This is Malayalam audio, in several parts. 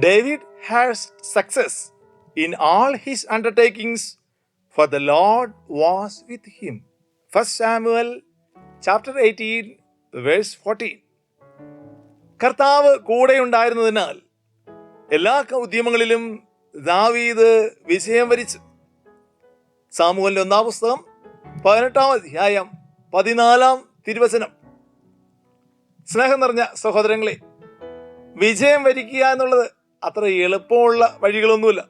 David has success in all his undertakings, for the Lord was with him. 1 Samuel chapter 18, verse 14. കർത്താവ് കൂടെ ഉണ്ടായിരുന്നതിനാൽ എല്ലാ ഉദ്യമങ്ങളിലും ദാവീദ് വിജയം വരിച്ചു സാമുവലിന്റെ ഒന്നാം പുസ്തകം പതിനെട്ടാം അധ്യായം പതിനാലാം തിരുവചനം സ്നേഹം നിറഞ്ഞ സഹോദരങ്ങളെ വിജയം വരിക്കുക എന്നുള്ളത് അത്ര എളുപ്പമുള്ള വഴികളൊന്നുമില്ല.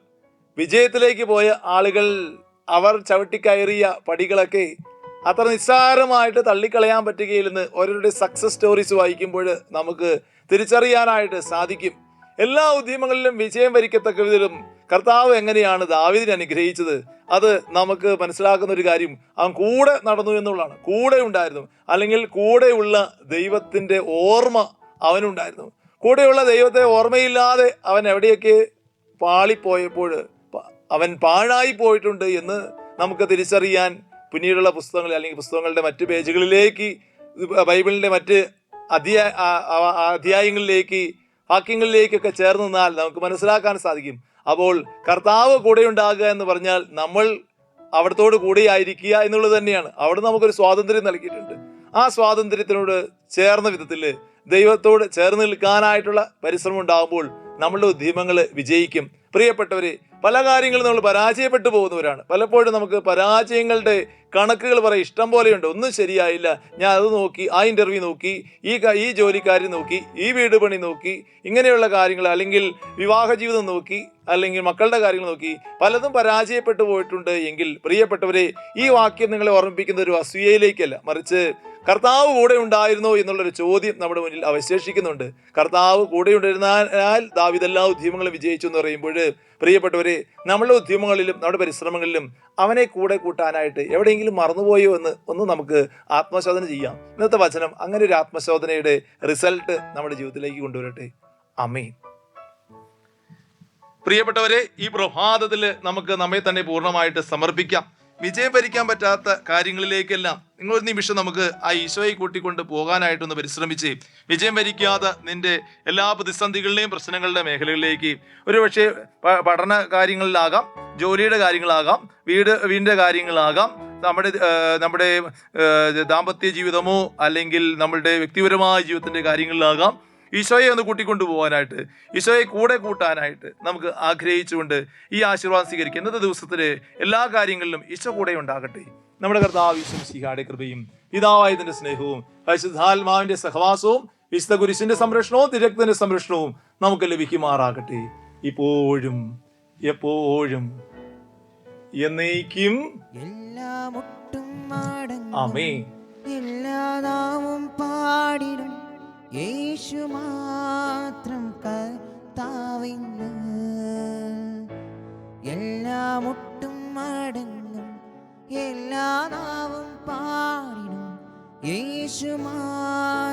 വിജയത്തിലേക്ക് പോയ ആളുകൾ അവർ ചവിട്ടിക്കയറിയ പടികളൊക്കെ അത്ര നിസ്സാരമായിട്ട് തള്ളിക്കളയാൻ പറ്റുകയില്ലെന്ന് ഓരോരുടെ സക്സസ് സ്റ്റോറീസ് വായിക്കുമ്പോൾ നമുക്ക് തിരിച്ചറിയാനായിട്ട് സാധിക്കും. എല്ലാ ഉദ്യമങ്ങളിലും വിജയം വരിക്കത്തക്ക വിധത്തിലും കർത്താവ് എങ്ങനെയാണ് ദാവിദിനെ അനുഗ്രഹിച്ചത്? അത് നമുക്ക് മനസ്സിലാക്കുന്ന ഒരു കാര്യം അവൻ കൂടെ നടന്നു എന്നുള്ളതാണ്. കൂടെ ഉണ്ടായിരുന്നു. അല്ലെങ്കിൽ കൂടെയുള്ള ദൈവത്തിന്റെ ഓർമ്മ അവനുണ്ടായിരുന്നു. കൂടെയുള്ള ദൈവത്തെ ഓർമ്മയില്ലാതെ അവൻ എവിടെയൊക്കെ പാളിപ്പോയപ്പോൾ അവൻ പാഴായി പോയിട്ടുണ്ട് എന്ന് നമുക്ക് തിരിച്ചറിയാൻ പിന്നീടുള്ള പുസ്തകങ്ങൾ അല്ലെങ്കിൽ പുസ്തകങ്ങളുടെ മറ്റ് പേജുകളിലേക്ക് ബൈബിളിന്റെ മറ്റ് അധ്യായ അധ്യായങ്ങളിലേക്ക് വാക്യങ്ങളിലേക്കൊക്കെ ചേർന്ന് നിന്നാൽ നമുക്ക് മനസ്സിലാക്കാൻ സാധിക്കും. അപ്പോൾ കർത്താവ് കൂടെ ഉണ്ടാകുക എന്ന് പറഞ്ഞാൽ നമ്മൾ അവിടത്തോട് കൂടെയായിരിക്കുക എന്നുള്ളത് തന്നെയാണ്. അവിടെ നമുക്കൊരു സ്വാതന്ത്ര്യം നൽകിയിട്ടുണ്ട്. ആ സ്വാതന്ത്ര്യത്തിനോട് ചേർന്ന വിധത്തിൽ ദൈവത്തോട് ചേർന്ന് നിൽക്കാനായിട്ടുള്ള പരിശ്രമം ഉണ്ടാകുമ്പോൾ നമ്മളുടെ ഉദ്യമങ്ങൾ വിജയിക്കും. പ്രിയപ്പെട്ടവരെ പല കാര്യങ്ങളും നമ്മൾ പരാജയപ്പെട്ടു പോകുന്നവരാണ്. പലപ്പോഴും നമുക്ക് പരാജയങ്ങളുടെ കണക്കുകൾ പറയും ഇഷ്ടം പോലെയുണ്ട്. ഒന്നും ശരിയായില്ല. ഞാൻ അത് നോക്കി ആ ഇന്റർവ്യൂ നോക്കി ഈ ഈ ജോലിക്കാരി നോക്കി ഈ വീട് പണി നോക്കി ഇങ്ങനെയുള്ള കാര്യങ്ങൾ അല്ലെങ്കിൽ വിവാഹ ജീവിതം നോക്കി അല്ലെങ്കിൽ മക്കളുടെ കാര്യങ്ങൾ നോക്കി പലതും പരാജയപ്പെട്ടു പോയിട്ടുണ്ട്. എങ്കിൽ പ്രിയപ്പെട്ടവരെ ഈ വാക്യം നിങ്ങളെ ഓർമ്മിപ്പിക്കുന്ന ഒരു അസൂയയിലേക്കല്ല മറിച്ച് കർത്താവ് കൂടെ ഉണ്ടായിരുന്നോ എന്നുള്ളൊരു ചോദ്യം നമ്മുടെ മുന്നിൽ അവശേഷിക്കുന്നുണ്ട്. കർത്താവ് കൂടെ ഉണ്ടായിരുന്നാൽ ദാവിദ് എല്ലാ ഉദ്യമങ്ങളും വിജയിച്ചു എന്ന് പറയുമ്പോൾ പ്രിയപ്പെട്ടവരെ നമ്മളുടെ ഉദ്യമങ്ങളിലും നമ്മുടെ പരിശ്രമങ്ങളിലും അവനെ കൂടെ കൂട്ടാനായിട്ട് എവിടെയെങ്കിലും മറന്നുപോയോ എന്ന് ഒന്ന് നമുക്ക് ആത്മശോധന ചെയ്യാം. ഇന്നത്തെ വചനം അങ്ങനെ ഒരു ആത്മശോധനയുടെ റിസൾട്ട് നമ്മുടെ ജീവിതത്തിലേക്ക് കൊണ്ടുവരട്ടെ. അമീൻ പ്രിയപ്പെട്ടവരെ ഈ പ്രഭാതത്തിൽ നമുക്ക് നമ്മെ തന്നെ പൂർണമായിട്ട് സമർപ്പിക്കാം. വിജയം ഭരിക്കാൻ പറ്റാത്ത കാര്യങ്ങളിലേക്കെല്ലാം നിങ്ങൾ ഒരു നിമിഷം നമുക്ക് ആ ഈശോയെ കൂട്ടിക്കൊണ്ട് പോകാനായിട്ടൊന്ന് പരിശ്രമിച്ച് വിജയം ഭരിക്കാതെ നിന്റെ എല്ലാ പ്രതിസന്ധികളുടെയും പ്രശ്നങ്ങളുടെ മേഖലകളിലേക്ക് ഒരുപക്ഷെ പക്ഷേ പഠന കാര്യങ്ങളിലാകാം ജോലിയുടെ കാര്യങ്ങളാകാം വീട് വീടിന്റെ കാര്യങ്ങളാകാം നമ്മുടെ നമ്മുടെ ദാമ്പത്യ ജീവിതമോ അല്ലെങ്കിൽ നമ്മളുടെ വ്യക്തിപരമായ ജീവിതത്തിന്റെ കാര്യങ്ങളിലാകാം. ഈശോയെ ഒന്ന് കൂട്ടിക്കൊണ്ടു പോകാനായിട്ട് ഈശോയെ കൂടെ കൂട്ടാനായിട്ട് നമുക്ക് ആഗ്രഹിച്ചുകൊണ്ട് ഈ ആശീർവാദം സ്വീകരിക്കുക. ഇന്നത്തെ ദിവസത്തിലെ എല്ലാ കാര്യങ്ങളിലും ഈശോ കൂടെ ഉണ്ടാകട്ടെ. നമ്മുടെ കർത്താവ് ഈശ്വംശിഹാടെ കൃപയും പിതാവായതിന്റെ സ്നേഹവും പരിശുദ്ധാത്മാവിന്റെ സഹവാസവും വിശുദ്ധ കുരിശിന്റെ സംരക്ഷണവും തിരക്തന്റെ സംരക്ഷണവും നമുക്ക് ലഭിക്കുമാറാകട്ടെ. ഇപ്പോഴും എപ്പോഴും എന്നേക്കും. എല്ലാം ഒട്ടും ആമേ എല്ലാ നാവും പാടിടും. യേശു മാത്രം കർത്താവിന്ന്. എല്ലാം ഒട്ടും അടങ്ങും എല്ലാ നാവും പാടിനും യേശു മാത്രം